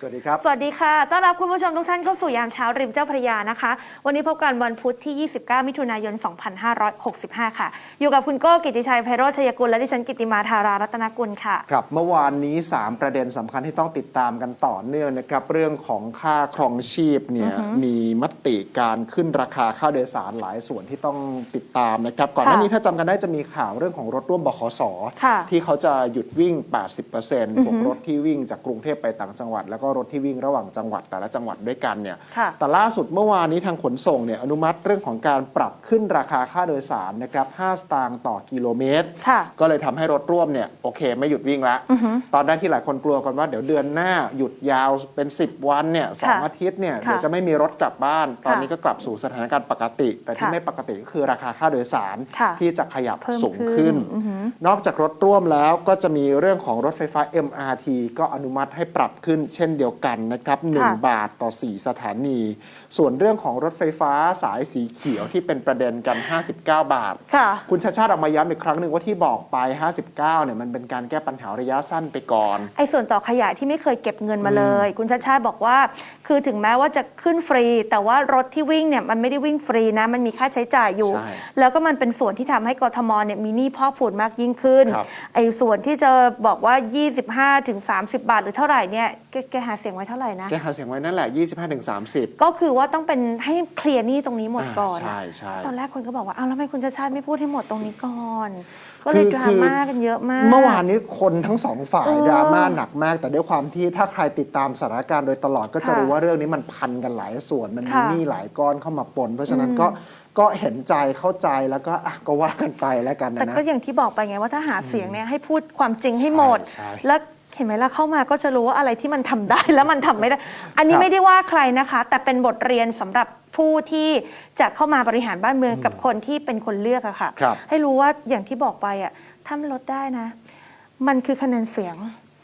สวัสดีครับ สวัสดีค่ะ ต้อนรับคุณผู้ชมทุกท่านเข้าสู่ยามเช้าริมเจ้าพระยานะคะ วันนี้พบกันวันพุธที่ 29 มิถุนายน 2565 ค่ะ อยู่กับคุณโก้กิติชัยไพโรจน์ชัยกุลและดิฉันกิติมาธารารัตนกุลค่ะ ครับ เมื่อวานนี้ 3 ประเด็นสำคัญที่ต้องติดตามกันต่อเนื่องนะครับ เรื่องของค่าครองชีพเนี่ยมีมติการขึ้นราคาค่าโดยสารหลายส่วนที่ต้องติดตามนะครับ ก่อนหน้านี้ถ้าจำกันได้จะมีข่าวเรื่องของรถร่วมบขสค่ะที่เขาจะหยุดวิ่ง 80%พวกรถที่วิ่งจากกรุงเทพไปต่างจังหวัดแล้วก็รถที่วิ่งระหว่างจังหวัดแต่ละจังหวัดด้วยกันเนี่ยค่ะแต่ล่าสุดเมื่อวานนี้ทางขนส่งเนี่ยอนุมัติเรื่องของการปรับขึ้นราคาค่าโดยสารนะครับ5สตางค์ต่อกิโลเมตรค่ะก็เลยทำให้รถร่วมเนี่ยโอเค ไม่หยุดวิ่งแล้วตอนแรกที่หลายคนกลัวกันว่าเดี๋ยวเดือนหน้าหยุดยาวเป็น 10 วันเนี่ยสองค่ะอาทิตย์เนี่ยค่ะเดี๋ยวจะไม่มีรถกลับบ้าน ตอนนี้ก็กลับสู่สถานการณ์ปกติ แต่ที่ค่ะไม่ปกติก็คือราคาค่าโดยสารค่ะที่จะขยับเพิ่มสูงขึ้ขึ้นนนอกจากรถร่วมแล้วก็จะมีเรื่องของรถไฟฟ้า MRT ก็อนุมัติให้ปรับขึ้นเช่นเดียวกันนะครับค่ะ1บาทต่อ 4 สถานี ส่วนเรื่องของรถไฟฟ้าสายสีเขียวที่เป็นประเด็นกัน 59 บาทค่ะคุณชาติชาติออกมาย้ำอีกครั้งหนึ่งว่าที่บอกไป 59เนี่ยมันเป็นการแก้ปัญหาระยะสั้นไปก่อน ไอ้ส่วนต่อขยะที่ไม่เคยเก็บเงินมาเลย คุณชาติชาติบอกว่า คือถึงแม้ว่าจะขึ้นฟรี แต่ว่ารถที่วิ่งเนี่ยมันไม่ได้วิ่งฟรีนะมันมีค่าใช้จ่ายอยู่ใช่แล้วก็มันเป็นส่วนที่ทำให้กทมเนี่ยมีหนี้พอกพูนมากยิ่งขึ้นครับไอ้ส่วนที่จะบอกว่า 25ถึง30 บาท หรือเท่าไหร่เนี่ยแกแกหาเสียงไว้เท่าไหร่นะแกหาเสียงไว้นั่นแหละ 25-30 ก็คือว่าต้องเป็นให้เคลียร์หนี้ตรงนี้หมดก่อน อ่าใช่ใช่ ตอนแรกคนก็บอกว่าอ้าวแล้วทำไมคุณชาติชาติไม่พูดให้หมดตรงนี้ก่อน ก็เลยดราม่ากันเยอะมาก เมื่อวานนี้คนทั้งสองฝ่ายเออดราม่าหนักมาก แต่ด้วยความที่ถ้าใครติดตามสถานการณ์โดยตลอดก็จะค่ะรู้ว่าเรื่องนี้มันพันกันหลายส่วน มันมีค่ะหนี้หลายก้อนเข้ามาปน เพราะฉะนั้นก็ก็เห็นใจเข้าใจแล้วก็อะก็ว่ากันไปแล้วกันแต่นะนะ ก็อย่างที่บอกไปไงว่าถ้าหาเสียงเนี่ยให้พูดความจริงให้หมด ใช่ใช่ แล้วเห็นไหมล่ะเข้ามาก็จะรู้ว่าอะไรที่มันทำได้แล้วมันทำไม่ได้ อันนี้ครับไม่ได้ว่าใครนะคะ แต่เป็นบทเรียนสำหรับผู้ที่จะเข้ามาบริหารบ้านเมืองกับคนที่เป็นคนเลือกอะค่ะครับให้รู้ว่าอย่างที่บอกไปอะถ้ามันลดได้นะ มันคือคะแนนเสียง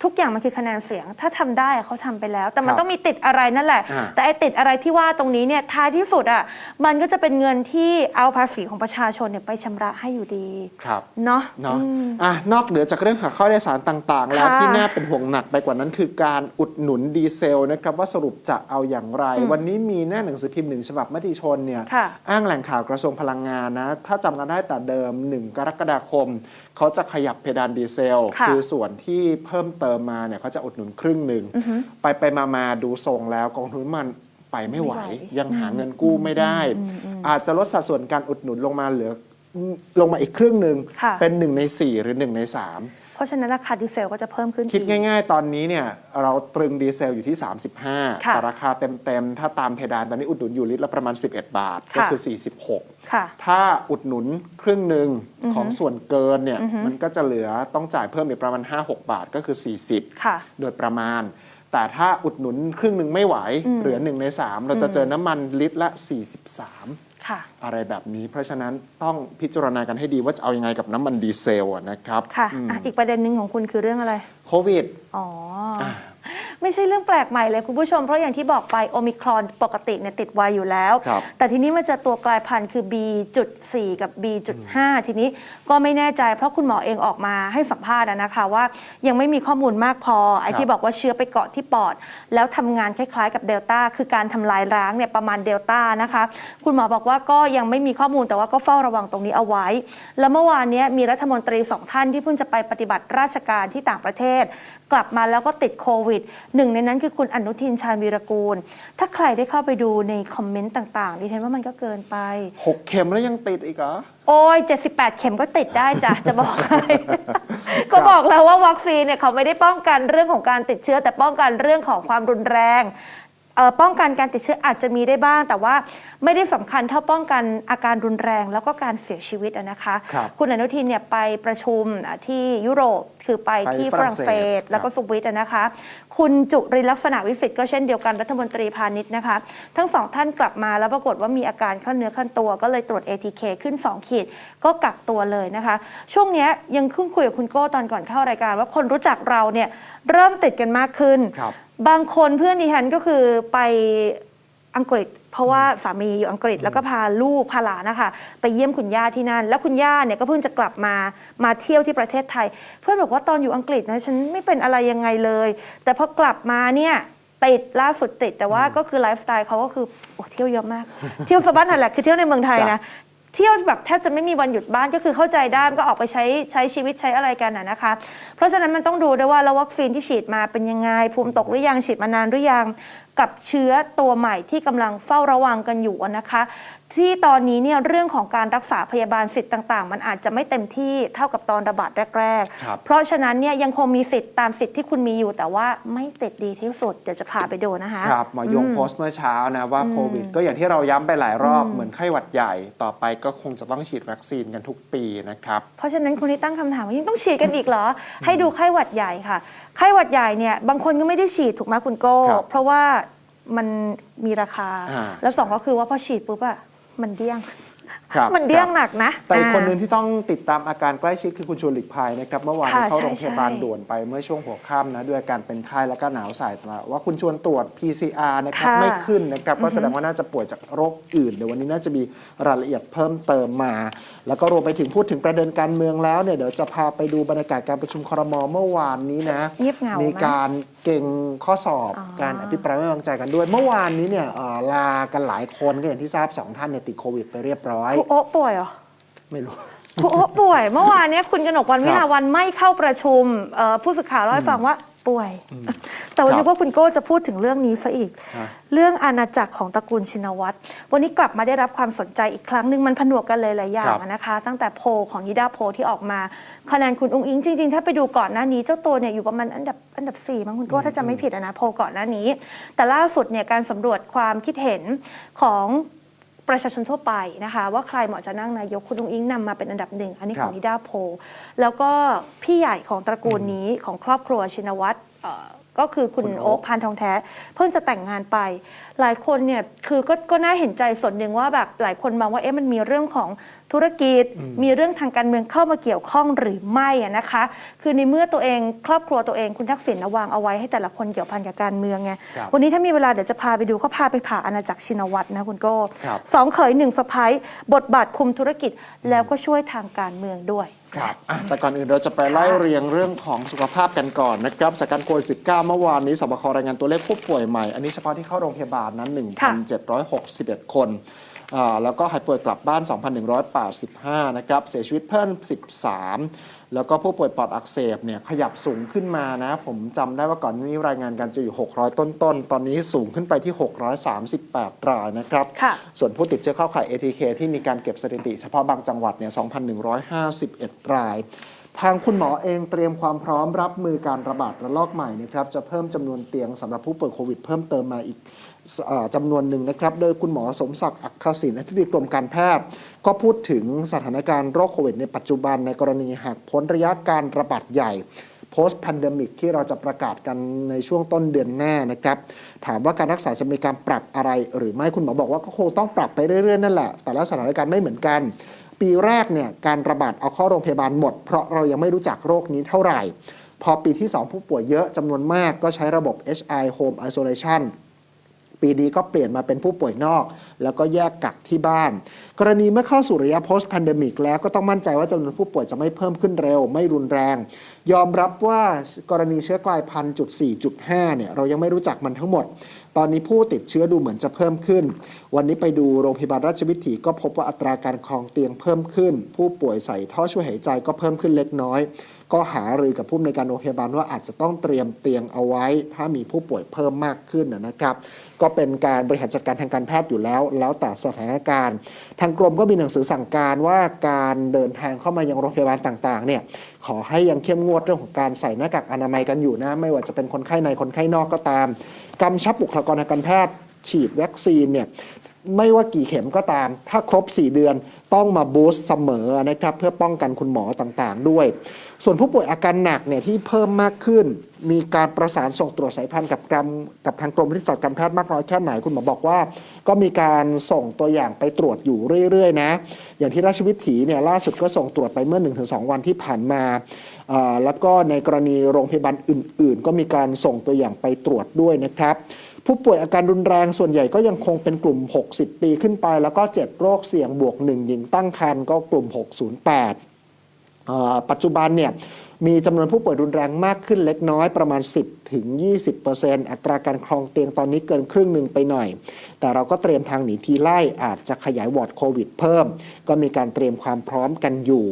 ทุกอย่างมันคือคะแนนเสียง ถ้าทำได้อะเขาทำไปแล้ว แต่มันครับต้องมีติดอะไรนั่นแหละ อ่า แต่ไอติดอะไรที่ว่าตรงนี้เนี่ยท้ายที่สุดอะมันก็จะเป็นเงินที่เอาภาษีของประชาชนเนี่ยไปชำระให้อยู่ดีครับ เนาะเนาะอืม อะนอกเหนือจากเรื่องหักข้าโดยสารต่างๆ แล้วค่ะที่น่าเป็นห่วงหนักไปกว่านั้นคือการอุดหนุนดีเซลนะครับว่าสรุปจะเอาอย่างไร วันนี้มีหน้าหนังสือพิมพ์หนึ่งฉบับมติชนเนี่ยค่ะ อ้างแหล่งข่าวกระทรวงพลังงานนะ ถ้าจำกันได้แต่เดิม 1 กรกฎาคม เขาจะขยับเพดานดีเซลค่ะ อส่วนที่เพิ่มเติมมาเนี่ยเขาจะอุดหนุนครึ่งหนึ่งไปไปมามาดูทรงแล้วกองทุนน้ำมันไปไม่ไหวไม่ไหว ยังหาเงินกู้ไม่ได้ อาจจะลดสัดส่วนการอุดหนุนลงมาเหลือลงมาอีกครึ่งหนึ่งค่ะเป็นหนึ่งใน 4 หรือ 1 ใน 3 เพราะฉะนั้นราคาดีเซลก็จะเพิ่มขึ้นคิดอีก ง่ายๆ ตอนนี้เนี่ยเราตรึงดีเซลอยู่ที่ 35 ค่ะแต่ราคาเต็มๆ ถ้าตามเพดานตอนนี้อุดหนุนอยู่ลิตรละประมาณ 11 บาท ก็ค่ะ คือ 46 ค่ะ ถ้าอุดหนุนครึ่งหนึ่งของส่วนเกินเนี่ยมันก็จะเหลือต้องจ่ายเพิ่มอีกประมาณ 5-6 บาทก็คือ 40 ค่ะ โดยประมาณ แต่ถ้าอุดหนุนครึ่งหนึ่งไม่ไหว เหลือ1ใน3เราจะเจอน้ำมันลิตรละ 43 ค่ะ อะไรแบบนี้ เพราะฉะนั้นต้องพิจารณากันให้ดีว่าจะเอายังไงกับน้ำมันดีเซลอะนะครับค่ะอืมอะอีกประเด็นหนึ่งของคุณคือเรื่องอะไร โควิด อ๋ออ ไม่ใช่เรื่องแปลกใหม่เลยคุณผู้ชม เพราะอย่างที่บอกไปโอมิครอนปกติเนี่ยติดไวอยู่แล้ว ครับ แต่ทีนี้มันจะตัวกลายพันธุ์คือ B.4 กับ B.5 ทีนี้ก็ไม่แน่ใจเพราะคุณหมอเองออกมาให้สัมภาษณ์อะนะคะว่า ยังไม่มีข้อมูลมากพอ ไอ้ครับที่บอกว่าเชื้อไปเกาะที่ปอด แล้วทำงานคล้ายๆกับเดลต้าคือการทำลายล้างเนี่ยประมาณเดลต้านะคะ คุณหมอบอกว่าก็ยังไม่มีข้อมูลแต่ว่าก็เฝ้าระวังตรงนี้เอาไว้ แล้วเมื่อวานเนี้ยมีรัฐมนตรีสองท่านที่เพิ่งจะไปปฏิบัติราชการที่ต่างประเทศกลับมาแล้วก็ติดโควิดหนึ่งในนั้นคือคุณอนุทินชาญวีรกูล ถ้าใครได้เข้าไปดูในคอมเมนต์ต่างๆ ดิฉันว่ามันก็เกินไป6เข็มแล้วยังติดอีกเหรอ โอ้ย 78 เข็มก็ติดได้จ้ะ จะบอกให้ ก็บอกแล้วว่าวัคซีนเนี่ยเขาไม่ได้ป้องกันเรื่องของการติดเชื้อ แต่ป้องกันเรื่องของความรุนแรงเอ่อป้องกันการติดเชื้ออาจจะมีได้บ้าง แต่ว่าไม่ได้สำคัญเท่าป้องกันอาการรุนแรงแล้วก็การเสียชีวิตอะนะคะครับคุณอนุทินเนี่ยไปประชุมอะที่ยุโรป คือไปไปที่ฝฝรั่รั่งงเศเศสสแล้วก็ครับสวิตอะนะคะ คุณจุรินทร์ลักษณะวิสิทธิ์ก็เช่นเดียวกันรัฐมนตรีพาณิชย์นะคะ ทั้งสองท่านกลับมาแล้วปรากฏว่ามีอาการขั้นเนื้อขั้นตัวก็เลยตรวจ ATK ขึ้น 2 ขีด ก็กักตัวเลยนะคะ ช่วงเนี้ยยังขึ้นคุยกับคุณโก้ตอนก่อนเข้ารายการ ว่าคนรู้จักเราเนี่ยเริ่มติดกันมากขึ้นครับบางคนเพื่อนดิฉันก็คือไป อังกฤษ เพราะว่าสามีอยู่อังกฤษแล้วก็พาลูกพาหลานนะคะไปเยี่ยมคุณย่าที่นั่น แล้วคุณย่าเนี่ยก็เพิ่งจะกลับมามาเที่ยวที่ประเทศไทย เพื่อนบอกว่าตอนอยู่อังกฤษนะฉันไม่เป็นอะไรยังไงเลย แต่พอกลับมาเนี่ยติดล่าสุดติดแต่ว่าก็คือไลฟ์สไตล์เขาก็คือโอ้เที่ยวเยอะมาก เที่ยวสะบั้นหันแหละคือเที่ยวในเมืองไทยนะเที่ยวแบบแทบจะไม่มีวันหยุดบ้านก็คือเข้าใจได้มันก็ออกไปใช้ใช้ชีวิตใช้อะไรกันนะนะคะ เพราะฉะนั้นมันต้องดูด้วยว่าแล้ววัคซีนที่ฉีดมาเป็นยังไงภูมิตกหรือยังฉีดมานานหรือยัง กับเชื้อตัวใหม่ที่กำลังเฝ้าระวังกันอยู่นะคะ ที่ตอนนี้เนี่ยเรื่องของการรักษาพยาบาลสิทธิ์ต่าง ๆ มันอาจจะไม่เต็มที่เท่ากับตอนระบาดแรกครับๆเพราะฉะนั้นเนี่ยยังคงมีสิทธิ์ตามสิทธิ์ที่คุณมีอยู่ แต่ว่าไม่ติดดีที่สุดเดี๋ยวจะพาไปดูนะคะครับหมอยงโพสต์เมื่อเช้านะว่าโควิด ก็อย่างที่เราย้ำไปหลายรอบเหมือนไข้หวัดใหญ่ ต่อไปก็คงจะต้องฉีดวัคซีนกันทุกปีนะครับเพราะฉะนั้นคนที่ตั้งคำถามว่ายังต้องฉีดกันอีกเหรอ ให้ดูไข้หวัดใหญ่ค่ะ ไข้หวัดใหญ่เนี่ยบางคนก็ไม่ได้ฉีดถูกไหมคุณโก้ ครับเพราะว่ามันมีราคา อ่าแล้วสองก็คือว่าพอฉีดปุ๊บอะมันเดี้ยง ครับมันเดี้ยงครับหนักนะ แต่อีกคนหนึ่งอ่าที่ต้องติดตามอาการใกล้ชิดคือคุณชวนหลีกภัยนะครับเมื่อวานค่ะเข้าใช่โรงพยาบาลใช่ด่วนไปเมื่อช่วงหัวค่ำนะด้วยอาการเป็นไข้แล้วก็หนาวสั่นมาว่าคุณชวนตรวจ PCR นะครับค่ะไม่ขึ้นนะครับก็แสดงว่าน่าจะป่วยจากโรคอื่นเดี๋ยววันนี้น่าจะมีรายละเอียดเพิ่มเติมมา แล้วก็รวมไปถึงพูดถึงประเด็นการเมืองแล้วเนี่ยเดี๋ยวจะพาไปดูบรรยากาศการประชุมครมเมื่อวานนี้นะเงียบเหงามีไหมการ เก่งข้อสอบอ๋อการอภิปรายไม่ไว้วางใจกันด้วย เมื่อวานนี้เนี่ยเอ่อลากันหลายคนก็อย่างที่ทราบสองท่านเนี่ยติดโควิดไปเรียบร้อยครูโอ๊ะป่วยเหรอ ไม่รู้ครูโอ๊ะป่วย เมื่อวานเนี้ยคุณกนกวันวิครัลาบวันไม่เข้าประชุมเอ่อผู้สื่อข่าวเล่าให้ฟังว่า ป่วย แต่วันครันี้บว่าคุณโก้จะพูดถึงเรื่องนี้ซะอีกฮะเรื่องอาณาจักรของตระกูลชินวัตรวันนี้กลับมาได้รับความสนใจอีกครั้งหนึ่งมันผนวกกันเลยหลายอย่างครับอะนะคะ ตั้งแต่โพลของยิดาโพลที่ออกมาคะแนนคุณอุ้งอิงจริง ๆ ถ้าไปดูก่อนหน้านี้เจ้าตัวเนี่ยอยู่ประมาณอันดับอันดับสี่มั้งคุณโก้ถ้าจำไม่ผิดอะนะโพลก่อนหน้านี้ แต่ล่าสุดเนี่ยการสำรวจความคิดเห็นของ ประชาชนทั่วไปนะคะ ว่าใครเหมาะจะนั่งนายกคุณอุ้งอิงนำมาเป็นอันดับหนึ่ง อันนี้ของครับนิดาโพลแล้วก็พี่ใหญ่ของตระกูลนี้ของครอบครัวชินวัตรเอ่อก็คือคุณคุณโอ๊โอ๊คคพานทองแท้ เพิ่งจะแต่งงานไป หลายคนเนี่ยคือก็ก็น่าเห็นใจส่วนหนึ่งว่าแบบหลายคนมองว่าเอ๊ะมันมีเรื่องของธุรกิจ มีเรื่องทางการเมืองเข้ามาเกี่ยวข้องหรือไม่อะนะคะ คือในเมื่อตัวเองครอบครัวตัวเองคุณทักษิณนะวางเอาไว้ให้แต่ละคนเกี่ยวพันกับการเมืองไงครับวันนี้ถ้ามีเวลาเดี๋ยวจะพาไปดูเขาพาไปผ่าอาณาจักรชินวัตรนะคุณโก้ครับสองเขยหนึ่งสะพ้ายบทบาทคุมธุรกิจแล้วก็ช่วยทางการเมืองด้วยครับอะแต่ก่อนอื่นเราจะไปไล่เรียงเรื่องของสุขภาพกันก่อนนะครับสถานการณ์โควิด 19 เมื่อวานนี้สบครายงานตัวเลขผู้ป่วยใหม่ อันนี้เฉพาะที่เข้าโรงพยาบาลนั้นค่ะ1,761 คนอ่าแล้วก็หายป่วยกลับบ้าน 2,185 นะครับ เสียชีวิตเพิ่ม 13 แล้วก็ผู้ป่วยปอดอักเสบเนี่ยขยับสูงขึ้นมานะ ผมจำได้ว่าก่อนหนานี้รายงานกันจะอยู่ 600 ต้นๆตอนนี้สูงขึ้นไปที่ 638 รายนะครับค่ะส่วนผู้ติดเชื้อเข้าข่าย ATK ที่มีการเก็บสถิติเฉพาะบางจังหวัดเนี่ย 2,151 รายทางคุณหมอเองเตรียมความพร้อมรับมือการระบาดระลอกใหม่นะครับจะเพิ่มจำนวนเตียงสำหรับผู้ป่วยโควิดเพิ่มเติมมาอีกเอ่อ จำนวนหนึ่งนะครับ โดยคุณหมอสมศักดิ์อักขศินอธิบดีกรมการแพทย์ ก็พูดถึงสถานการณ์โรคโควิดในปัจจุบันในกรณีหากพ้นระยะการระบาดใหญ่ post pandemic ที่เราจะประกาศกันในช่วงต้นเดือนหน้านะครับ ถามว่าการรักษาจะมีการปรับอะไร หรือไม่คุณหมอบอกว่าก็คงต้องปรับไปเรื่อยๆนั่นแหละ แต่ละสถานการณ์ไม่เหมือนกัน ปีแรกเนี่ยการระบาดเอาเข้าโรงพยาบาลหมด เพราะเรายังไม่รู้จักโรคนี้เท่าไหร่ พอปีที่ 2 ผู้ป่วยเยอะจำนวนมากก็ใช้ระบบ HI Home Isolation ปีนี้ก็เปลี่ยนมาเป็นผู้ป่วยนอก แล้วก็แยกกักที่บ้าน กรณีเมื่อเข้าสู่ระยะ post pandemic แล้วก็ต้องมั่นใจว่าจำนวนผู้ป่วยจะไม่เพิ่มขึ้นเร็ว ไม่รุนแรง ยอมรับว่ากรณีเชื้อกลายพันธุ์จุด4จุด5เนี่ยเรายังไม่รู้จักมันทั้งหมด ตอนนี้ผู้ติดเชื้อดูเหมือนจะเพิ่มขึ้น วันนี้ไปดูโรงพยาบาลราชวิถีก็พบว่าอัตราการครองเตียงเพิ่มขึ้น ผู้ป่วยใส่ท่อช่วยหายใจก็เพิ่มขึ้นเล็กน้อย ก็หารือกับผู้ในวยการโรงพยาบาลว่าอาจจะต้องเตรียมเตียงเอาไว้ ถ้ามีผู้ป่วยเพิ่มมากขึ้นนะนะครับ ก็เป็นการบริหารจัดการทางการแพทย์อยู่แล้ว แล้วแต่สถานการณ์ ทางกรมก็มีหนังสือสั่งการว่าการเดินทางเข้ามายังโรงพยาบาลต่างๆเนี่ยขอให้ยังเข้มงวดเรื่องของการใส่หน้ากากอนามัยกันอยู่นะ ไม่ว่าจะเป็นคนไข้ในคนไข้นอกก็ตามกำชับบุคลากรทางการแพทย์ฉีดวัคซีนเนี่ย ไม่ว่ากี่เข็มก็ตาม ถ้าครบ 4 เดือนต้องมาบูสต์เสมอนะครับเพื่อป้องกันคุณหมอต่างๆ ด้วย ส่วนผู้ป่วยอาการหนักเนี่ยที่เพิ่มมากขึ้น มีการประสานส่งตรวจสายพันธุ์กับกรมกับทางกรมวิทยาศาสตร์การแพทย์มากน้อยแค่ไหนคุณหมอบอกว่า ก็มีการส่งตัวอย่างไปตรวจอยู่เรื่อยๆนะอย่างที่ราชวิถีเนี่ยล่าสุดก็ส่งตรวจไปเมื่อ 1-2 วันที่ผ่านมาแล้วก็ในกรณีโรงพยาบาลอื่น ๆ ก็มีการส่งตัวอย่างไปตรวจด้วยนะครับ ผู้ป่วยอาการรุนแรงส่วนใหญ่ก็ยังคงเป็นกลุ่ม 60 ปีขึ้นไป แล้วก็ 7 โรคเสี่ยงบวก 1 หญิงตั้งครรภ์ก็กลุ่ม 608ปัจจุบันเนี่ย มีจำนวนผู้ป่วยรุนแรงมากขึ้นเล็กน้อยประมาณ 10ถึง20%อัตราการครองเตียงตอนนี้เกินครึ่งหนึ่งไปหน่อย แต่เราก็เตรียมทางหนีทีไล่อาจจะขยายวอร์ดโควิดเพิ่ม ก็มีการเตรียมความพร้อมกันอยู่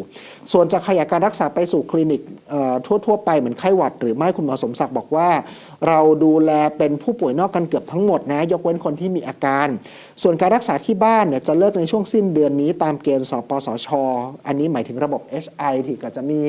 ส่วนจะขยายการรักษาไปสู่คลินิกเอ่อทั่ว ๆ ไปเหมือนไข้หวัด หรือไม่คุณหมอสมศักดิ์บอกว่า เราดูแลเป็นผู้ป่วยนอกกันเกือบทั้งหมดนะ ยกเว้นคนที่มีอาการ ส่วนการรักษาที่บ้านเนี่ยจะเลิกในช่วงสิ้นเดือนนี้ตามเกณฑ์สปสช อันนี้หมายถึงระบบ HI ที่ก็จะมี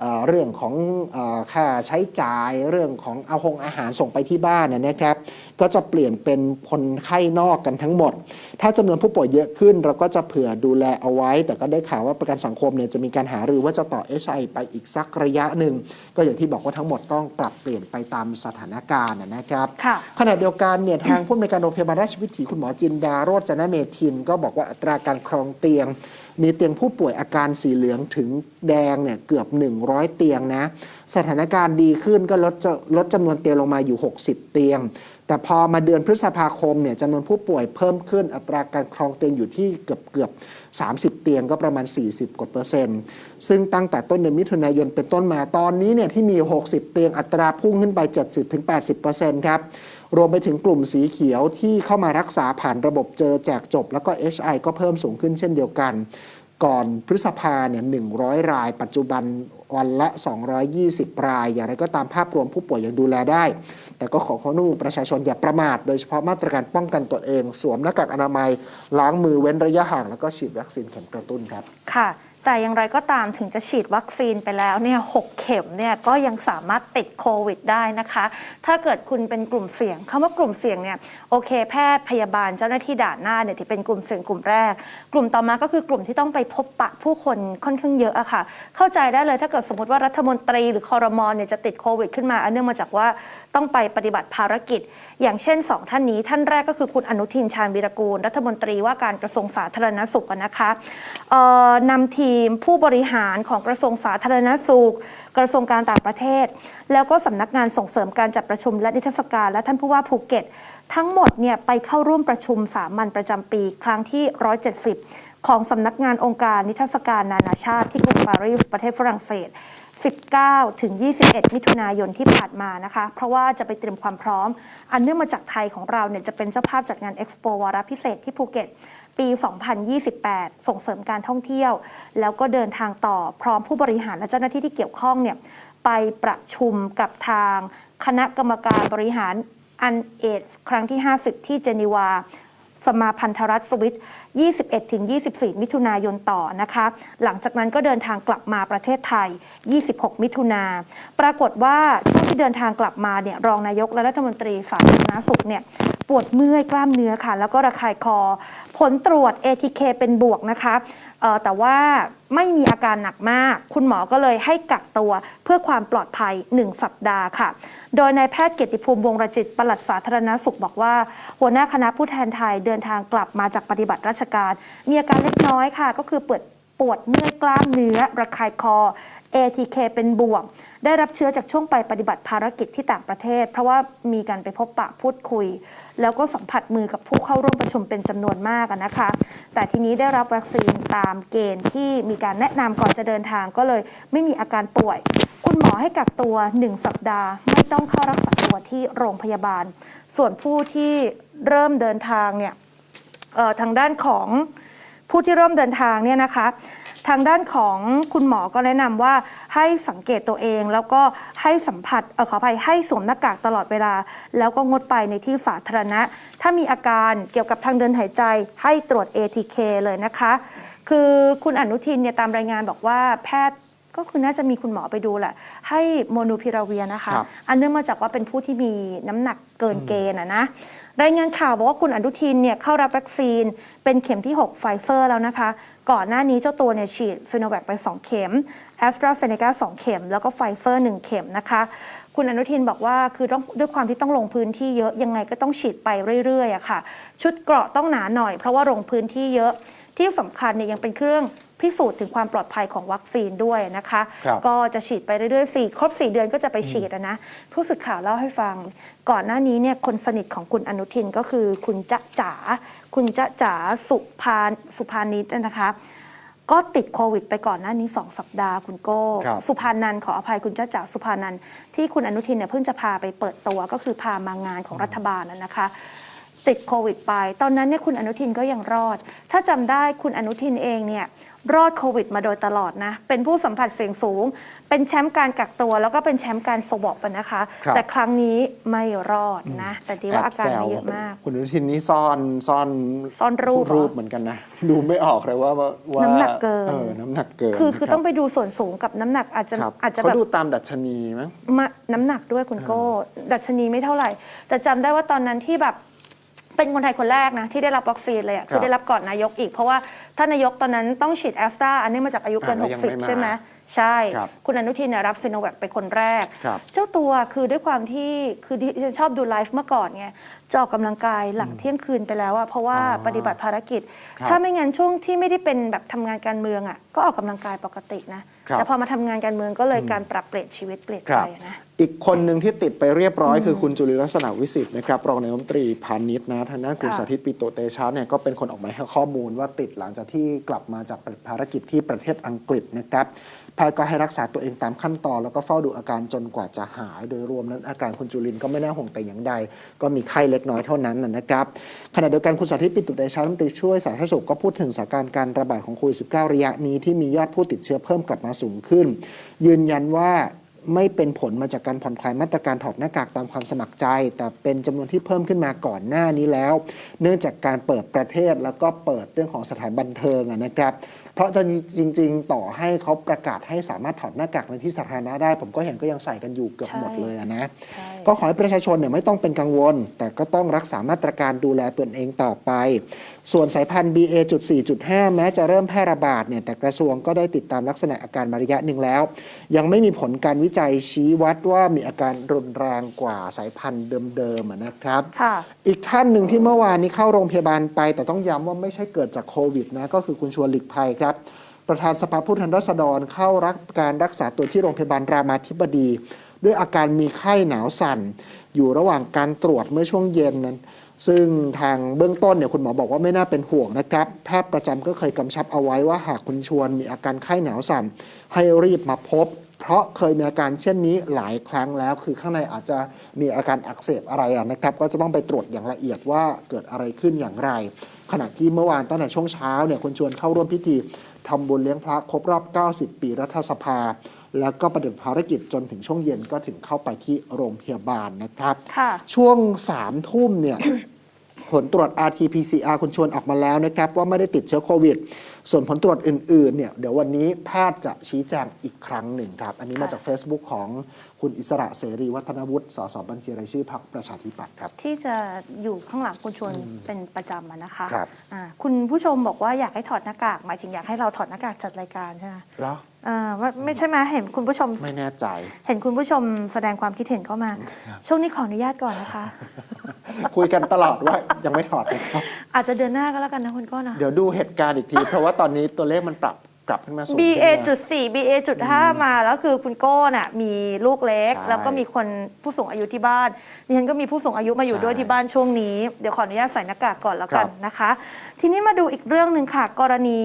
เอ่อเรื่องของเออค่าใช้จ่ายเรื่องของเอาหงอาหารส่งไปที่บ้านนะนะครับ ก็จะเปลี่ยนเป็นคนไข้นอกกันทั้งหมด ถ้าจำนวนผู้ป่วยเยอะขึ้น เราก็จะเผื่อดูแลเอาไว้ แต่ก็ได้ข่าวว่าประกันสังคมเนี่ยจะมีการหารือว่าจะต่อ HI ไปอีกสักระยะหนึ่ง ก็อย่างที่บอกว่าทั้งหมดต้องปรับเปลี่ยนไปตามสถานการณ์นะนะครับค่ะขณะเดียวกันเนี่ยทางผู้อำนวยการโรงพยาบาลราชวิถีคุณหมอจินดาโรจนเมธิน ก็บอกว่าอัตราการครองเตียง มีเตียงผู้ป่วยอาการสีเหลืองถึงแดงเนี่ยเกือบ 100 เตียงนะ สถานการณ์ดีขึ้นก็ลดลดจำนวนเตียงลงมาอยู่ 60 เตียง แต่พอมาเดือนพฤษภาคมเนี่ยจำนวนผู้ป่วยเพิ่มขึ้นอัตราการครองเตียงอยู่ที่เกือบเกือบ30 เตียงก็ประมาณ 40 กว่าเปอร์เซ็นต์ ซึ่งตั้งแต่ต้นเดือนมิถุนายนเป็นต้นมาตอนนี้เนี่ยที่มี 60 เตียงอัตราพุ่งขึ้นไป 70-80%ครับ รวมไปถึงกลุ่มสีเขียวที่เข้ามารักษาผ่านระบบเจอแจกจบ แล้วก็ HI ก็เพิ่มสูงขึ้นเช่นเดียวกัน ก่อนพฤษภาเนี่ย100 ราย ปัจจุบันวันละ 220 ราย อย่างไรก็ตามภาพรวมผู้ป่วยยังดูแลได้ แต่ก็ขอความร่ประชาชนอย่าประมาท โดยเฉพาะมาตรการป้องกันตัวเอง สวมหน้ากากอนามัย ล้างมือเว้นระยะห่าง แล้วก็ฉีดวัคซีนเข็มกระตุ้นครับ ค่ะ แต่อย่างไรก็ตามถึงจะฉีดวัคซีนไปแล้วเนี่ยหกเข็มเนี่ยก็ยังสามารถติดโควิดได้นะคะ ถ้าเกิดคุณเป็นกลุ่มเสี่ยงคำว่ากลุ่มเสี่ยงเนี่ยโอเค แพทย์พยาบาลเจ้าหน้าที่ด่านหน้าเนี่ยที่เป็นกลุ่มเสี่ยงกลุ่มแรก กลุ่มต่อมาก็คือกลุ่มที่ต้องไปพบปะผู้คนค่อนข้างเยอะอะค่ะ เข้าใจได้เลยถ้าเกิดสมมติว่ารัฐมนตรีหรือคอรมอนเนี่ยจะติดโควิดขึ้นมาอันเนื่องมาจากว่าต้องไปปฏิบัติภารกิจ อย่างเช่นสองท่านนี้ท่านแรกก็คือคุณอนุทินชาญวีรกูล รัฐมนตรีว่าการกระทรวงสาธารณสุขนะคะนำทีมผู้บริหารของกระทรวงสาธารณสุข กระทรวงการต่างประเทศ แล้วก็สำนักงานส่งเสริมการจัดประชุมและนิทรรศการ และท่านผู้ว่าภูเก็ต ทั้งหมดเนี่ยไปเข้าร่วมประชุมสามัญประจำปีครั้งที่ 170ของสำนักงานองค์การนิทรรศการนานาชาติที่กรุงปารีสประเทศฝรั่งเศส 19 ถึง 21 มิถุนายนที่ผ่านมานะคะ เพราะว่าจะไปเตรียมความพร้อม อันเนื่องมาจากไทยของเราเนี่ยจะเป็นเจ้าภาพจัดงานเอ็กซ์โปวาระพิเศษที่ภูเก็ตปี 2028 ส่งเสริมการท่องเที่ยว แล้วก็เดินทางต่อพร้อมผู้บริหารและเจ้าหน้าที่ที่เกี่ยวข้องเนี่ยไปประชุมกับทางคณะกรรมการบริหารอันเอดครั้งที่ 50 ที่เจนีวา สมาพันธรัฐสวิต 21-24 มิถุนายนต่อนะคะ หลังจากนั้นก็เดินทางกลับมาประเทศไทย 26 มิถุนาปรากฏว่าช่วงที่เดินทางกลับมาเนี่ยรองนายกและรัฐมนตรีสาธารณสุขเนี่ย วดเมื่อยกล้ามเนื้อค่ะ แล้วก็ระคายคอ ผลตรวจ ATK เป็นบวกนะคะแต่ว่าไม่มีอาการหนักมาก คุณหมอก็เลยให้กักตัวเพื่อความปลอดภัย 1 สัปดาห์ค่ะ โดยนายแพทย์เกียรติภูมิวงศ์รจิตปลัดสาธารณสุขบอกว่า หัวหน้าคณะผู้แทนไทยเดินทางกลับมาจากปฏิบัติราชการ มีอาการเล็กน้อยค่ะ ก็คือปวดปวดเมื่อยกล้ามเนื้อ ระคายคอ ATK เป็นบวก ได้รับเชื้อจากช่วงไปปฏิบัติภารกิจที่ต่างประเทศ เพราะว่ามีการไปพบปะพูดคุย แล้วก็สัมผัสมือกับผู้เข้าร่วมประชุมเป็นจำนวนมากนะคะ แต่ทีนี้ได้รับวัคซีนตามเกณฑ์ที่มีการแนะนำก่อนจะเดินทางก็เลยไม่มีอาการป่วย คุณหมอให้กักตัว 1 สัปดาห์ ไม่ต้องเข้ารักษาตัวที่โรงพยาบาล ส่วนผู้ที่เริ่มเดินทางเนี่ยทางด้านของผู้ที่เริ่มเดินทางเนี่ยนะคะ ทางด้านของคุณหมอก็แนะนำว่าให้สังเกตตัวเอง แล้วก็ให้สัมผัสเออขออภัยให้สวมหน้ากากตลอดเวลา แล้วก็งดไปในที่สาธารณะ ถ้ามีอาการเกี่ยวกับทางเดินหายใจให้ตรวจ ATK เลยนะคะ คือคุณอนุทินเนี่ยตามรายงานบอกว่าแพทย์ก็คือน่าจะมีคุณหมอไปดูแหละ ให้โมนูพิราเวียนะคะครับอันเนื่องมาจากว่าเป็นผู้ที่มีน้ำหนักเกินเกณฑ์อะนะรายงานข่าวบอกว่าคุณอนุทินเนี่ยเข้ารับวัคซีนเป็นเข็มที่ 6 ไฟเซอร์แล้วนะคะ ก่อนหน้านี้เจ้าตัวเนี่ยฉีดซีโนแวคไป 2 เข็มแอสตราเซเนกา2เข็ม แล้วก็ไฟเซอร์ 1 เข็มนะคะ คุณอนุทินบอกว่าคือต้องด้วยความที่ต้องลงพื้นที่เยอะยังไงก็ต้องฉีดไปเรื่อยๆอะค่ะ ชุดเกราะต้องหนาหน่อยเพราะว่าลงพื้นที่เยอะที่สำคัญเนี่ยยังเป็นเครื่อง พิสูจน์ถึงความปลอดภัยของวัคซีนด้วยนะคะ ครับ ก็จะฉีดไปเรื่อยๆสี่ครบ 4 เดือนก็จะไปฉีดอะนะผู้สื่อข่าวเล่าให้ฟัง ก่อนหน้านี้เนี่ยคนสนิทของคุณอนุทินก็คือคุณจ๊ะจ๋าคุณจ๊ะจ๋าสุพานสุพานิชนะคะ ก็ติดโควิดไปก่อนหน้านี้ 2 สัปดาห์คุณโก้ ครับ สุภานันท์ขออภัยคุณเจ้าจ๋าสุภานันท์ที่คุณอนุทินเนี่ยเพิ่งจะพาไปเปิดตัวก็คือพามางานของรัฐบาลนะนะคะ ติดโควิดไป ตอนนั้นเนี่ยคุณอนุทินก็ยังรอด ถ้าจำได้คุณอนุทินเองเนี่ย รอดโควิดมาโดยตลอดนะ เป็นผู้สัมผัสเสี่ยงสูง เป็นแชมป์การกักตัว แล้วก็เป็นแชมป์การสวอปอะนะคะ ครับแต่ครั้งนี้ไม่รอดนะ แต่ดีว่าอาการไม่เยอะมาก คุณอนุทินนี่ซ่อนซ่อนซ่อนรูปเหรอรูปเหมือนกันนะ ดูไม่ออกเลยว่าว่าว่าน้ำหนักเกินเออน้ำหนักเกินคือคือรับต้องไปดูส่วนสูงกับน้ำหนักอาจจะครับอาจจะเขาแบบดูตามดัชนีมั้ง มาน้ำหนักด้วยคุณโก้ดัชนีไม่เท่าไหร่ แต่จำได้ว่าตอนนั้นที่แบบเป็นคนไทยคนแรกนะ ที่ได้รับวัคซีนเลยอะครัคือบได้รับก่อนนายกอีก เพราะว่า ท่านนายกตอนนั้นต้องฉีดแอสตราอันนี้มาจากอายุเกินอ่าแล้วยังไม่มา60 ใช่ไหมใช่ครับคุณอนุทินเนี่ยรับซีโนแวคเป็นคนแรกครับเจ้าตัวคือด้วยความที่คือที่ฉันชอบดูไลฟ์เมื่อก่อนไงจะออกกำลังกายหลังเที่ยงคืนไปแล้วอะเพราะว่าอ๋อปฏิบัติภารกิจครับถ้าไม่งั้นช่วงที่ไม่ได้เป็นแบบทำงานการเมืองอะก็ออกกำลังกายปกตินะ ครับ แต่พอมาทำงานการเมืองก็เลยการปรับเปลี่ยนชีวิตเปลี่ยนครัไปบนะ อีกคนหนึ่งที่ติดไปเรียบร้อยคือคุณจุลินลักษณะวิสิทธิ์นะครับรองนายกรัฐมนตรีพาณิชย์นะทางด้านคุณค่ะ สาธิตปิโตเตชะเนี่ยก็เป็นคนออกมาให้ข้อมูลว่าติดหลังจากที่กลับมาจากภารกิจที่ประเทศอังกฤษนะครับ แพทย์ก็ให้รักษาตัวเองตามขั้นตอน แล้วก็เฝ้าดูอาการจนกว่าจะหาย โดยรวมนั้นอาการคุณจุลินก็ไม่น่าห่วงแต่อย่างใด ก็มีไข้เล็กน้อยเท่านั้นนะครับขณะเดียวกันคุณสาธิตปิโตเตชะรัฐมนตรีช่วยสาธารณสุขก็พูดถึงสถานการณ์การระบาดของโควิด -19 ระยะนี้ที่มียอดผู้ติดเชื้อเพิ่มกลับมาสูงขึ้น ยืนยันว่าไม่เป็นผลมาจากการผ่อนคลายมาตรการถอดหน้ากากตามความสมัครใจ แต่เป็นจำนวนที่เพิ่มขึ้นมาก่อนหน้านี้แล้ว เนื่องจากการเปิดประเทศแล้วก็เปิดเรื่องของสถานบันเทิงนะครับ เพราะจะจริง ๆ ต่อให้เขาประกาศให้สามารถถอดหน้ากากในที่สาธารณะได้ ผมก็เห็นก็ยังใส่กันอยู่เกือบหมดเลยนะใช่ ก็ขอให้ประชาชนเนี่ยไม่ต้องเป็นกังวล แต่ก็ต้องรักษามาตรการดูแลตนเองต่อไป ส่วนสายพันธุ์ BA.4.5 แม้จะเริ่มแพร่ระบาดเนี่ยแต่กระทรวงก็ได้ติดตามลักษณะอาการมาระยะหนึ่งแล้ว ยังไม่มีผลการวิจัยชี้วัดว่ามีอาการรุนแรงกว่าสายพันธุ์เดิมๆอะนะครับค่ะอีกท่านหนึ่งที่เมื่อวานนี้เข้าโรงพยาบาลไป แต่ต้องย้ำว่าไม่ใช่เกิดจากโควิดนะก็คือคุณชวนหลีกภัยครับประธานสภาผู้แทนราษฎรเข้ารับการรักษาตัวที่โรงพยาบาลรามาธิบดี ด้วยอาการมีไข้หนาวสั่น อยู่ระหว่างการตรวจเมื่อช่วงเย็นนั้น ซึ่งทางเบื้องต้นเนี่ยคุณหมอบอกว่าไม่น่าเป็นห่วงนะครับ แพทย์ประจำก็เคยกำชับเอาไว้ว่าหากคุณชวนมีอาการไข้หนาวสั่น ให้รีบมาพบ เพราะเคยมีอาการเช่นนี้หลายครั้งแล้ว คือข้างในอาจจะมีอาการอักเสบอะไรนะครับ ก็จะต้องไปตรวจอย่างละเอียดว่าเกิดอะไรขึ้นอย่างไร ขณะที่เมื่อวานตั้งแต่ช่วงเช้าเนี่ยคุณชวนเข้าร่วมพิธีทำบุญเลี้ยงพระครบรอบ 90 ปีรัฐสภา แล้วก็ปฏิบัติภารกิจจนถึงช่วงเย็นก็ถึงเข้าไปที่โรงพยาบาลนะครับค่ะช่วงสามทุ่มเนี่ยผลตรวจ RT-PCR คุณชวนออกมาแล้วนะครับ ว่าไม่ได้ติดเชื้อโควิด ส่วนผลตรวจอื่นๆเนี่ยเดี๋ยววันนี้แพทย์จะชี้แจงอีกครั้งหนึ่งครับ อันนี้มาค่ะจาก Facebook ของคุณอิสระเสรีวัฒนวุฒิสสบัญชีรายชื่อพรรคประชาธิปัตย์ครับ ที่จะอยู่ข้างหลังคุณชวนเป็นประจำอะนะคะครับอ่าคุณผู้ชมบอกว่าอยากให้ถอดหน้ากาก หมายถึงอยากให้เราถอดหน้ากากจัดรายการใช่ไหมเหรอ อ่าว่าไม่ใช่ไหมเห็นคุณผู้ชม ไม่แน่ใจ เห็นคุณผู้ชมแสดงความคิดเห็นเข้ามา ช่วงนี้ขออนุญาตก่อนนะคะ คุยกันตลอดว่ายังไม่ถอดนะครับอาจจะเดือนหน้าก็แล้วกันนะคุณก้อนนะ เดี๋ยวดูเหตุการณ์อีกที เพราะว่าตอนนี้ตัวเลขมันปรับ กลับขึ้นมาสูง BA ขึ้นจุมาดสี่ BA จุดห้ามาแล้วคือคุณโก้น่ะมีลูกเล็ก ใช่แล้วก็มีคนผู้สูงอายุที่บ้านดิฉันก็มีผู้สูงอายุมาอยู่ใช่ด้วยที่บ้านช่วงนี้เดี๋ยวขออนุญาตใส่หน้ากากก่อนแล้วกันครับ นะคะ ทีนี้มาดูอีกเรื่องหนึ่งค่ะ กรณี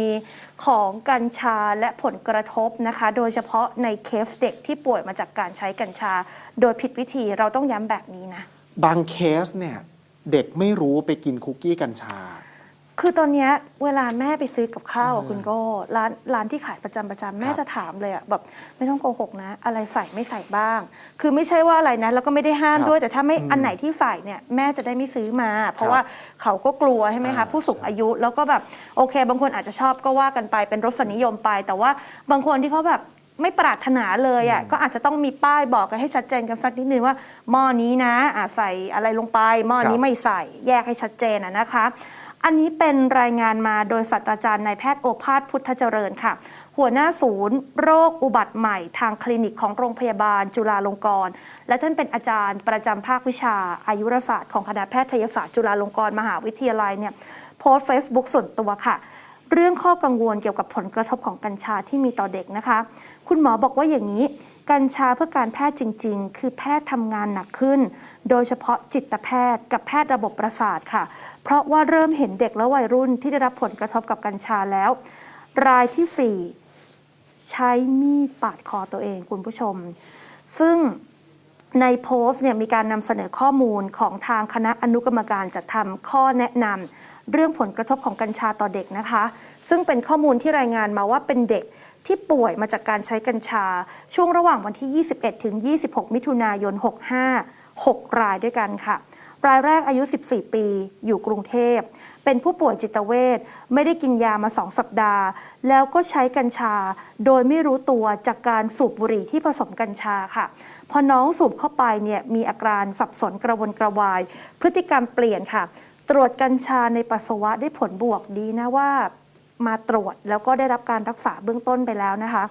ของกัญชาและผลกระทบนะคะ โดยเฉพาะในเคสเด็กที่ป่วยมาจากการใช้กัญชา โดยผิดวิธีเราต้องย้ำแบบนี้นะ บางเคสเนี่ย เด็กไม่รู้ไปกินคุกกี้กัญชา คือตอนเนี้ยเวลาแม่ไปซื้อกับข้าวอะอืมคุณโก้ร้านร้านที่ขายประจำประจำแม่ครับจะถามเลยอะแบบไม่ต้องโกหกนะ อะไรใส่ไม่ใส่บ้าง คือไม่ใช่ว่าอะไรนะแล้วก็ไม่ได้ห้ามครับด้วยแต่ถ้าไม่อืมอันไหนที่ใส่เนี่ยแม่จะได้ไม่ซื้อมา เพราะครับว่าเขาก็กลัวใช่ไหมอ่าคะผู้สูงอายุแล้วก็แบบโอเค บางคนอาจจะชอบก็ว่ากันไปเป็นรสนิยมไป แต่ว่าบางคนที่เขาแบบไม่ปรารถนาเลยอะก็อาจจะต้องมีป้ายบอกกันให้ชัดเจนกันสักนิดนึงว่าหม้อนี้นะอะใส่อะไรลงไปหม้อนี้ครับไม่ใส่แยกให้ชัดเจนอะนะคะ อันนี้เป็นรายงานมาโดยศาสตราจารย์นายแพทย์โอภาสพุทธเจริญค่ะ หัวหน้าศูนย์ โรคอุบัติใหม่ทางคลินิกของโรงพยาบาลจุฬาลงกรณ์และท่านเป็นอาจารย์ประจำภาควิชาอายุรศาสตร์ของคณะแพทยศาสตร์จุฬาลงกรณ์มหาวิทยาลัยเนี่ยโพสต์ Facebook ส่วนตัวค่ะเรื่องข้อกังวลเกี่ยวกับผลกระทบของกัญชาที่มีต่อเด็กนะคะ คุณหมอบอกว่าอย่างนี้ กัญชาเพื่อการแพทย์จริง ๆ คือแพทย์ทำงานหนักขึ้น โดยเฉพาะจิตแพทย์กับแพทย์ระบบประสาทค่ะ เพราะว่าเริ่มเห็นเด็กและวัยรุ่นที่ได้รับผลกระทบกับกัญชาแล้ว รายที่ 4 ใช้มีดปาดคอตัวเองคุณผู้ชม ซึ่งในโพสต์เนี่ยมีการนำเสนอข้อมูลของทางคณะอนุกรรมการจัดทำข้อแนะนำเรื่องผลกระทบของกัญชาต่อเด็กนะคะ ซึ่งเป็นข้อมูลที่รายงานมาว่าเป็นเด็ก ที่ป่วยมาจากการใช้กัญชา ช่วงระหว่างวันที่ 21 ถึง 26 มิถุนายน 65 6 รายด้วยกันค่ะ รายแรกอายุ 14 ปี อยู่กรุงเทพ เป็นผู้ป่วยจิตเวชไม่ได้กินยามา 2 สัปดาห์ แล้วก็ใช้กัญชา โดยไม่รู้ตัวจากการสูบบุหรี่ที่ผสมกัญชาค่ะ พอน้องสูบเข้าไปเนี่ยมีอาการสับสนกระวนกระวาย พฤติกรรมเปลี่ยนค่ะ ตรวจกัญชาในปัสสาวะได้ผลบวกดีนะว่า มาตรวจ แล้วก็ได้รับการรักษาเบื้องต้นไปแล้วนะคะ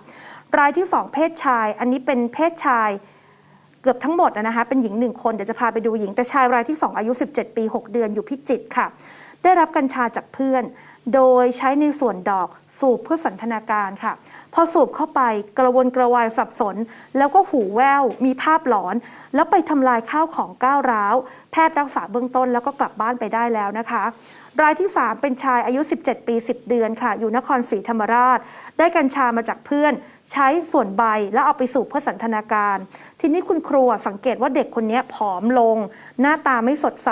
รายที่ 2 เพศชาย อันนี้เป็นเพศชายเกือบทั้งหมดนะคะ เป็นหญิงหนึ่งคนเดี๋ยวจะพาไปดูหญิง แต่ชายรายที่ 2 อายุ 17 ปี 6 เดือนอยู่พิจิตรค่ะ ได้รับกัญชาจากเพื่อน โดยใช้ในส่วนดอกสูบเพื่อสันทนาการค่ะ พอสูบเข้าไปกระวนกระวายสับสน แล้วก็หูแววมีภาพหลอน แล้วไปทำลายข้าวของก้าวร้าว แพทย์รักษาเบื้องต้นแล้วก็กลับบ้านไปได้แล้วนะคะ รายที่ 3 เป็นชายอายุ 17 ปี 10 เดือนค่ะ อยู่นครศรีธรรมราช ได้กัญชามาจากเพื่อน ใช้ส่วนใบแล้วเอาไปสูบเพื่อสันทนาการ ทีนี้คุณครูสังเกตว่าเด็กคนนี้ผอมลง หน้าตาไม่สดใส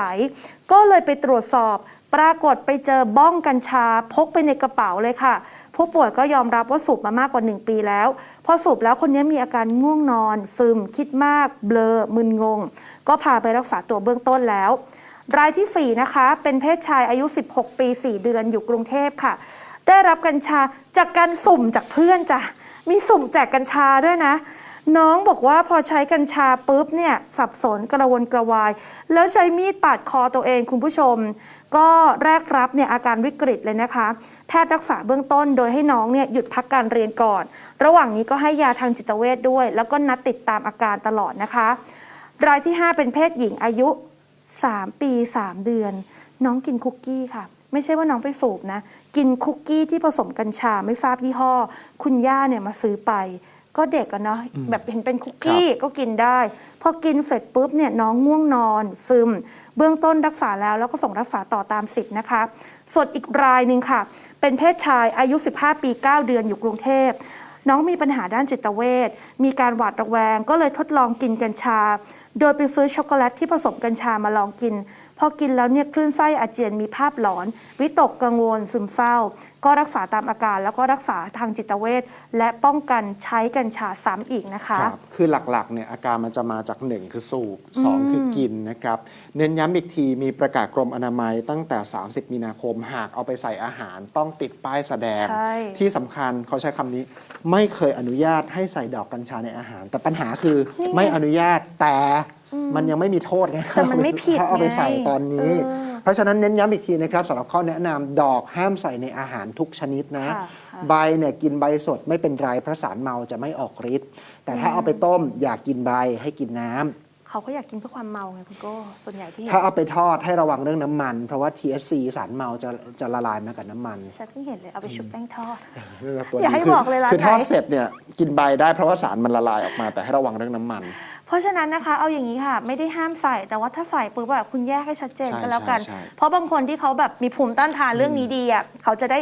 ก็เลยไปตรวจสอบ ปรากฏไปเจอบ้องกัญชาพกไปในกระเป๋าเลยค่ะผู้ป่วยก็ยอมรับว่าสูบมามากกว่า 1 ปีแล้ว พอสูบแล้วคนนี้มีอาการง่วงนอน ซึม คิดมาก เบลอ มึนงง ก็พาไปรักษาตัวเบื้องต้นแล้ว รายที่ 4 นะคะ เป็นเพศชายอายุ 16 ปี 4 เดือนอยู่กรุงเทพค่ะ ได้รับกัญชาจากการสุ่มจากเพื่อนจ้ะ มีสุ่มแจกกัญชาด้วยนะ น้องบอกว่าพอใช้กัญชาปุ๊บเนี่ยสับสนกระวนกระวาย แล้วใช้มีดปาดคอตัวเองคุณผู้ชม ก็แรกรับเนี่ยอาการวิกฤตเลยนะคะ แพทย์รักษาเบื้องต้นโดยให้น้องเนี่ยหยุดพักการเรียนก่อน ระหว่างนี้ก็ให้ยาทางจิตเวชด้วย แล้วก็นัดติดตามอาการตลอดนะคะ รายที่ 5 เป็นเพศหญิงอายุ 3 ปี 3 เดือน น้องกินคุกกี้ค่ะ ไม่ใช่ว่าน้องไปสูบนะ กินคุกกี้ที่ผสมกัญชาไม่ทราบยี่ห้อ คุณย่าเนี่ยมาซื้อไป ก็เด็กอะเนาะแบบเห็นเป็นคุกกี้ก็กินได้ พอกินเสร็จปุ๊บเนี่ยน้องง่วงนอน ซึม เบื้องต้นรักษาแล้วแล้วก็ส่งรักษาต่อตามสิทธิ์นะคะ ส่วนอีกรายหนึ่งค่ะ เป็นเพศชายอายุ 15 ปี 9 เดือนอยู่กรุงเทพน้องมีปัญหาด้านจิตเวชมีการหวาดระแวง ก็เลยทดลองกินกัญชา โดยไปซื้อช็อกโกแลตที่ผสมกัญชามาลองกิน พอกินแล้วเนี่ยคลื่นไส้อาเจียนมีภาพหลอน วิตกกังวลซึมเศร้า ก็รักษาตามอาการ แล้วก็รักษาทางจิตเวชและป้องกันใช้กัญชาซ้ำอีกนะคะครับคือหลักๆ เนี่ยอาการมันจะมาจาก 1 คือสูบ 2 คือกินนะครับ เน้นย้ำอีกทีมีประกาศกรมอนามัยตั้งแต่ 30 มีนาคม หากเอาไปใส่อาหารต้องติดป้ายแสดง ใช่ ที่สำคัญเขาใช้คำนี้ ไม่เคยอนุญาตให้ใส่ดอกกัญชาในอาหาร แต่ปัญหาคือนี่ไงไม่อนุญาตแต่มันยังไม่มีโทษไงแต่มันไม่ผิดถ้าเอาไปใส่ไงตอนนี้ เออ เพราะฉะนั้นเน้นย้ำอีกทีนะครับสำหรับข้อแนะนำดอกห้ามใส่ในอาหารทุกชนิดนะ ค่ะค่ะใบเนี่ยกินใบสดไม่เป็นไรเพราะสารเมาจะไม่ออกฤทธิ์แต่ถ้าเอาไปต้มอยากกินใบให้กินน้ำ เขาก็อยากกินเพื่อความเมาไงคุณโก้ส่วนใหญ่ที่เห็นถ้าเอาไปทอดให้ระวังเรื่องน้ำมัน เพราะว่า THC สารเมาจะจะละลายมากับน้ำมันฉันเพิ่งเห็นเลยเอาไปชุบแป้งทอดตัวอย่าให้คืบอกเลยร้านคือทอดไหนเสร็จเนี่ยกินใบได้เพราะว่าสารมันละลายออกมาแต่ให้ระวังเรื่องน้ำมัน เพราะฉะนั้นนะคะเอาอย่างนี้ค่ะ ไม่ได้ห้ามใส่ แต่ว่าถ้าใส่ปุ๊บแบบคุณแยกให้ชัดเจนใช่ก็แล้วกัน ใช่ใช่ เพราะบางคนที่เขาแบบมีภูมิต้านทานเรื่องนี้ดีอะเขาจะได้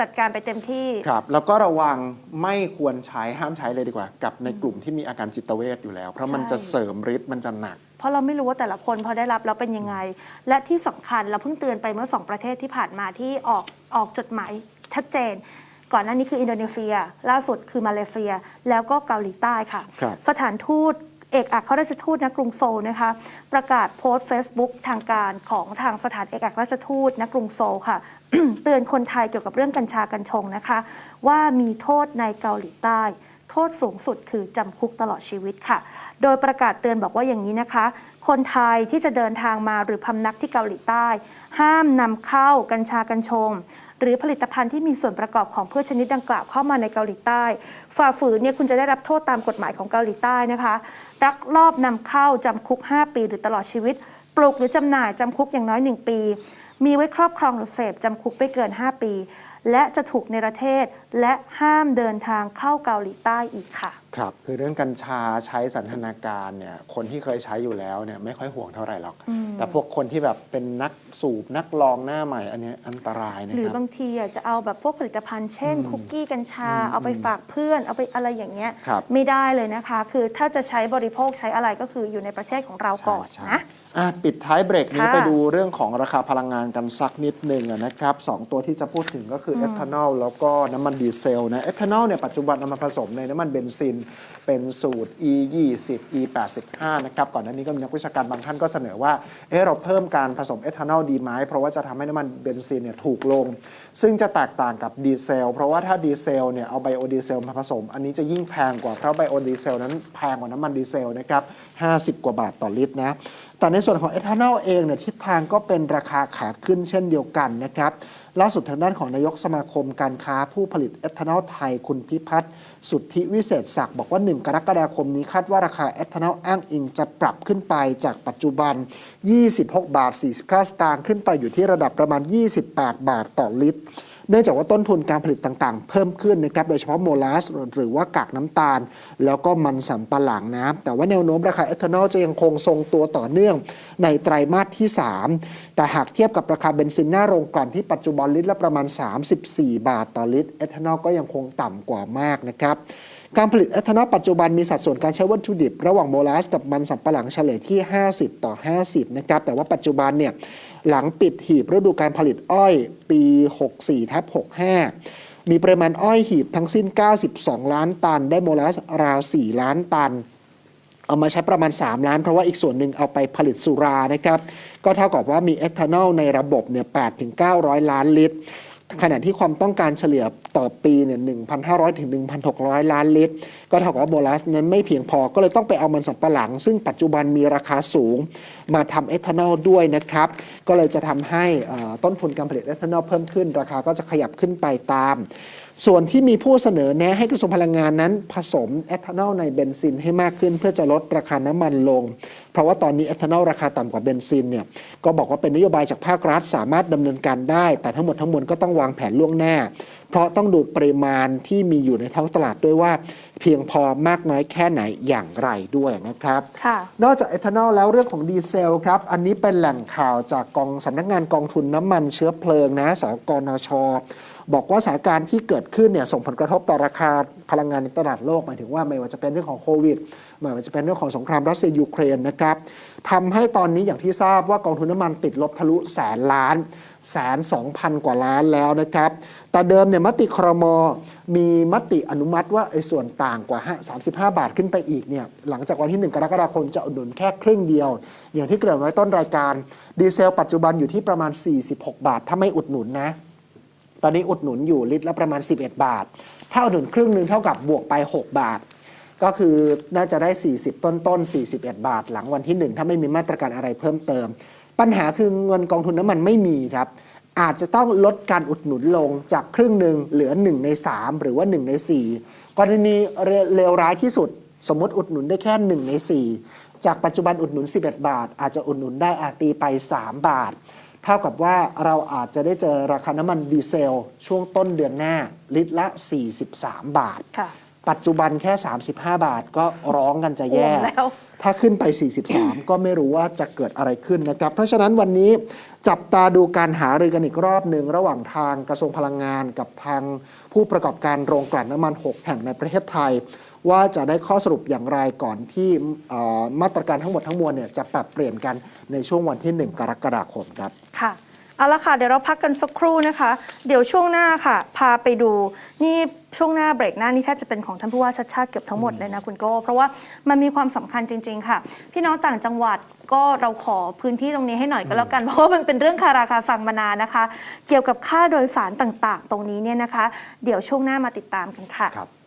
จัดการไปเต็มที่ ครับแล้วก็ระวังไม่ควรใช้ห้ามใช้เลยดีกว่า กับในกลุ่มที่มีอาการจิตเวชอยู่แล้ว เพราะมันใช่ จะเสริมฤทธิ์มันจะหนัก เพราะเราไม่รู้ว่าแต่ละคนพอได้รับแล้วเป็นยังไง และที่สำคัญเราเพิ่งเตือนไปเมื่อสองประเทศที่ผ่านมาที่ออกออกจดหมายชัดเจน ก่อนหน้านี้คืออินโดนีเซีย ล่าสุดคือมาเลเซีย แล้วก็เกาหลีใต้ค่ะ ครับ สถานทูต เอกอัครราชทูตณกรุงโซลนะคะ ประกาศโพสต์ Facebook ทางการของทางสถานเอกอัครราชทูตณกรุงโซลค่ะ เตือนคนไทยเกี่ยวกับเรื่องกัญชากัญชงนะคะ ว่ามีโทษในเกาหลีใต้โทษสูงสุดคือจำคุกตลอดชีวิตค่ะ โดยประกาศเตือนบอกว่าอย่างนี้นะคะ คนไทยที่จะเดินทางมาหรือพำนักที่เกาหลีใต้ ห้ามนำเข้ากัญชากัญชง หรือผลิตภัณฑ์ที่มีส่วนประกอบของพืชชนิดดังกล่าวเข้ามาในเกาหลีใต้ ฝ่าฝืนเนี่ยคุณจะได้รับโทษตามกฎหมายของเกาหลีใต้นะคะ ลักลอบนำเข้าจำคุก 5 ปีหรือตลอดชีวิต ปลูกหรือจำหน่ายจำคุกอย่างน้อย 1 ปี มีไว้ครอบครองหรือเสพจำคุกไม่เกิน 5 ปี และจะถูกในประเทศและห้ามเดินทางเข้าเกาหลีใต้อีกค่ะครับคือเรื่องกัญชาใช้สันทนาการเนี่ยคนที่เคยใช้อยู่แล้วเนี่ยไม่ค่อยห่วงเท่าไหร่หรอกแต่พวกคนที่แบบเป็นนักสูบนักลองหน้าใหม่อันเนี้ยอันตรายนะหรืคอรับ บางทีอะจะเอาแบบพวกผลิตภัณฑ์เช่นคุกกี้กัญชาเอาไปฝากเพื่อน เอาไปอะไรอย่างเงี้ยครับไม่ได้เลยนะคะ คือถ้าจะใช้บริโภคใช้อะไรก็คืออยู่ในประเทศของเราก่อนใช่ นะ อะปิดท้ายเบรกนี้ค่ะไปดูเรื่องของราคาพลังงานกันสักนิดหนึ่งอะนะครับสองตัวที่จะพูดถึงก็คือเอทานอลแล้วก็น้ำมันดีเซลนะเอทานอลเนี่ยปัจจุบันเอามาผสมในน้ำมันเบนซินเป็นสูตร E 20 E 85นะครับ ก่อนหน้านี้ก็มีนักวิชาการบางท่านก็เสนอว่า เออเราเพิ่มการผสมเอทานอลดีไหมเพราะว่าจะทำให้น้ำมันเบนซินเนี่ยถูกลง ซึ่งจะแตกต่างกับดีเซล เพราะว่าถ้าดีเซลเนี่ยเอาไบโอดีเซลมาผสม อันนี้จะยิ่งแพงกว่าเพราะไบโอดีเซลนั้นแพงกว่าน้ำมันดีเซลนะครับ 50 กว่าบาทต่อลิตรนะ แต่ในส่วนของเอทานอลเองเนี่ยทิศทางก็เป็นราคาขาขึ้นเช่นเดียวกันนะครับล่าสุดทางด้านของนายกสมาคมการค้าผู้ผลิตเอทานอลไทยคุณพิพัฒน์สุทธิวิเศษศักดิ์บอกว่า 1 กรกฎาคมนี้คาดว่าราคาเอทานอลอ้างอิงจะปรับขึ้นไปจากปัจจุบัน 26 บาท 49 สตางค์ขึ้นไปอยู่ที่ระดับประมาณ 28 บาทต่อลิตร เนื่องจากว่าต้นทุนการผลิตต่างๆ เพิ่มขึ้นนะครับโดยเฉพาะโมลาสหรือว่ากากน้ำตาล แล้วก็มันสำปะหลังนะแต่ว่าแนวโน้มราคาเอทานอลจะยังคงทรงตัวต่อเนื่องในไตรมาสที่ 3 แต่หากเทียบกับราคาเบนซินหน้าโรงกลั่นที่ปัจจุบันลิตรละประมาณ 34 บาทต่อลิตรเอทานอลก็ยังคงต่ำกว่ามากนะครับการผลิตเอทานอลปัจจุบันมีสัดส่วนการใช้วัตถุดิบ ระหว่างโมลาสกับมันสำปะหลังเฉลี่ยที่ 50 ต่อ 50 นะครับ แต่ว่าปัจจุบันเนี่ย หลังปิดหีบฤดูการผลิตอ้อยปี 64ทับ65 มีปริมาณอ้อยหีบทั้งสิ้น 92 ล้านตัน ได้โมลาสราว 4 ล้านตัน เอามาใช้ประมาณ 3 ล้าน เพราะว่าอีกส่วนหนึ่งเอาไปผลิตสุรานะครับ ก็เท่ากับว่ามีเอทานอลในระบบเนี่ย8ถึง900 ล้านลิตร ขณะที่ความต้องการเฉลี่ยต่อปีเนี่ย1,500 ถึง 1,600 ล้านลิตร ก็เท่ากับว่าโบลัสนั้นไม่เพียงพอ ก็เลยต้องไปเอามันสำปะหลัง ซึ่งปัจจุบันมีราคาสูง มาทำเอทานอลด้วยนะครับ ก็เลยจะทำให้ต้นทุนการผลิตเอทานอลเพิ่มขึ้น ราคาก็จะขยับขึ้นไปตาม ส่วนที่มีผู้เสนอแนะให้กระทรวงพลังงานนั้น ผสมเอทานอลในเบนซินให้มากขึ้น เพื่อจะลดราคาน้ำมันลง เพราะว่าตอนนี้เอทานอลราคาต่ำกว่าเบนซินเนี่ยก็บอกว่าเป็นนโยบายจากภาครัฐสามารถดำเนินการได้ แต่ทั้งหมดทั้งมวลก็ต้องวางแผนล่วงหน้า เพราะต้องดูปริมาณที่มีอยู่ในท้องตลาดด้วยว่า เพียงพอมากน้อยแค่ไหนอย่างไรด้วยนะครับค่ะนอกจากเอทานอลแล้วเรื่องของดีเซลครับ อันนี้เป็นแหล่งข่าวจากกองสำนักงานกองทุนน้ำมันเชื้อเพลิงนะสกนชบอกว่าสถานการณ์ที่เกิดขึ้นเนี่ยส่งผลกระทบต่อราคาพลังงานในตลาดโลกหมายถึงว่าไม่ว่าจะเป็นเรื่องของโควิดไม่ว่าจะเป็นเรื่องของสงครามรัสเซียยูเครนนะครับทำให้ตอนนี้อย่างที่ทราบว่ากองทุนน้ำมันติดลบทะลุแสนล้าน แสนสองพันกว่าล้านแล้วนะครับ แต่เดิมเนี่ยมติครมมีมติอนุมัติว่าไอ้ส่วนต่างกว่า 35 บาทขึ้นไปอีกเนี่ยหลังจากวันที่ 1 กรกฎาคมจะอุดหนุนแค่ครึ่งเดียว อย่างที่เกริ่นไว้ต้นรายการดีเซลปัจจุบันอยู่ที่ประมาณ 46 บาท ถ้าไม่อุดหนุนนะ ตอนนี้อุดหนุนอยู่ลิตรละประมาณ 11 บาท ถ้าอุดหนุนครึ่งหนึ่งเท่ากับบวกไป 6 บาทก็คือน่าจะได้ 40 ต้นต้น 41 บาท หลังวันที่ 1 ถ้าไม่มีมาตรการอะไรเพิ่มเติม ปัญหาคือเงินกองทุนน้ำมันไม่มีครับ อาจจะต้องลดการอุดหนุนลงจากครึ่งหนึ่งเหลือ 1 ใน 3 หรือว่า 1 ใน 4 กรณีเลวร้ายที่สุด สมมติอุดหนุนได้แค่ 1 ใน 4 จากปัจจุบันอุดหนุน 11 บาท อาจจะอุดหนุนได้อาจตีไป 3 บาท เท่ากับว่าเราอาจจะได้เจอราคาน้ำมันดีเซล ช่วงต้นเดือนหน้า ลิตรละ 43 บาทค่ะ ปัจจุบันแค่ 35 บาทก็ร้องกันจะแย่โอ้แล้วถ้าขึ้นไป 43 ก็ไม่รู้ว่าจะเกิดอะไรขึ้นนะครับ เพราะฉะนั้นวันนี้จับตาดูการหารือกันอีกรอบหนึ่งระหว่างทางกระทรวงพลังงานกับทางผู้ประกอบการโรงกลั่นน้ำมัน 6 แห่งในประเทศไทย ว่าจะได้ข้อสรุปอย่างไรก่อนที่เอ่อมาตรการทั้งหมดทั้งมวลเนี่ยจะปรับเปลี่ยนกันในช่วงวันที่ 1 กรกฎาคมครับค่ะ เอาละค่ะเดี๋ยวเราพักกันสักครู่นะคะ เดี๋ยวช่วงหน้าค่ะ พาไปดูนี่ช่วงหน้าเบรกหน้านี่แทบจะเป็นของท่านผู้ว่าชัดชาติเกือบทั้งหมดเลยนะคุณโก้เพราะว่ามันมีความสำคัญจริง ๆ ค่ะ พี่น้องต่างจังหวัดก็เราขอพื้นที่ตรงนี้ให้หน่อยก็แล้วกันเพราะว่ามันเป็นเรื่องคาราคาซังมานานนะคะ เกี่ยวกับค่าโดยสารต่างๆ ตรงนี้เนี่ยนะคะ เดี๋ยวช่วงหน้ามาติดตามกันค่ะครับ